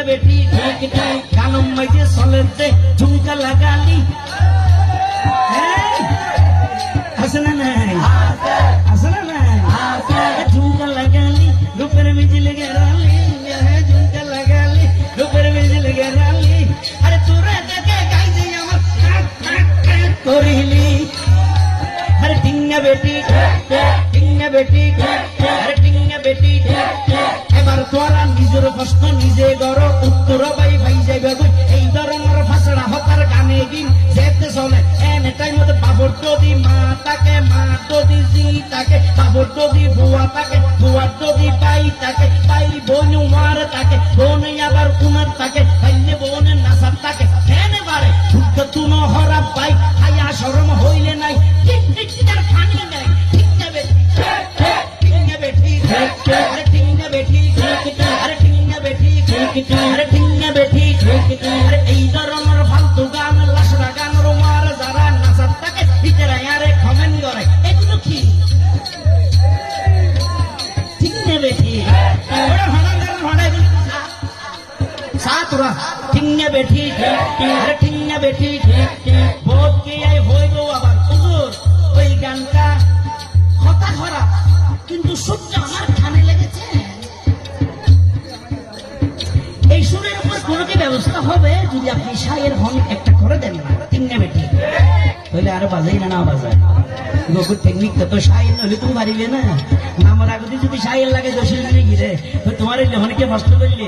ने बेटी ढैक ढैक कानम मज़े सोलते झुमका लगा ली हंसना ना हंसना ना झुमका लगा ली दोपहर में जिल गहरा ली झुमका लगा ली दोपहर में जिल गहरा ली अरे तोरा देखे गाई जी अमर तोरी ली अरे टिंगा बेटी। टिंगा बेटी। अरे टिंगा बेटी। এবার তোরা নিজের প্রশ্ন নিজে গড় উত্তর বাই ভাই যাইবে এই ধরনের ফাঁসড়া হতার গানে গিন, যেতে চলে। এনে টাইম বাবর যদি মা তাকে, মা যদি জি তাকে, বাবর যদি বুয়া তাকে বুয়ার যদি পাই তাকে পাই বোন মার তাকে, বোন আবার উনার তাকে পাইলে বোনের নাসার তাকে। এনে বারে তুনো হরা পাই, হায়া শরম হইলে নাই। ঠিক আরে ঠিক যাবে ঠিক এই ধরনের ফালতু গান লাসরা গান, রোমার যারা নাচার, তাকে ভিতরে আরে কমেন্ট করে এগুলো কি? ঠিক নেবে ঠিক ওরা ভাড়া গান ভাড়া সাতরা। বেঠি আরে ঠিঙ্গে বেঠি। ভোট কে আই হইব আবার? হুজুর, ওই গানটা কথা খারাপ কিন্তু সূর্য আমার সুরের উপর কোনো কি ব্যবস্থা হবে যদি আপনি সাইয়ের হন, একটা করে দেন। না ঠিঙ্গে ঠিক। তাহলে আরও বাজাই না না বাজায় গোকুর টেকনিক তো হলে তুমি পারিবে না? আগে যদি লাগে দোষের জন্য গিরে তো তোমার এই লেহনকে নষ্ট করলে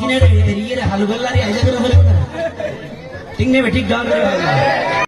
কিনা রে, এরিয়ে হালু বেল্লারি আইজা করে ফেলবে না। ঠিক নেবে ঠিক ভাই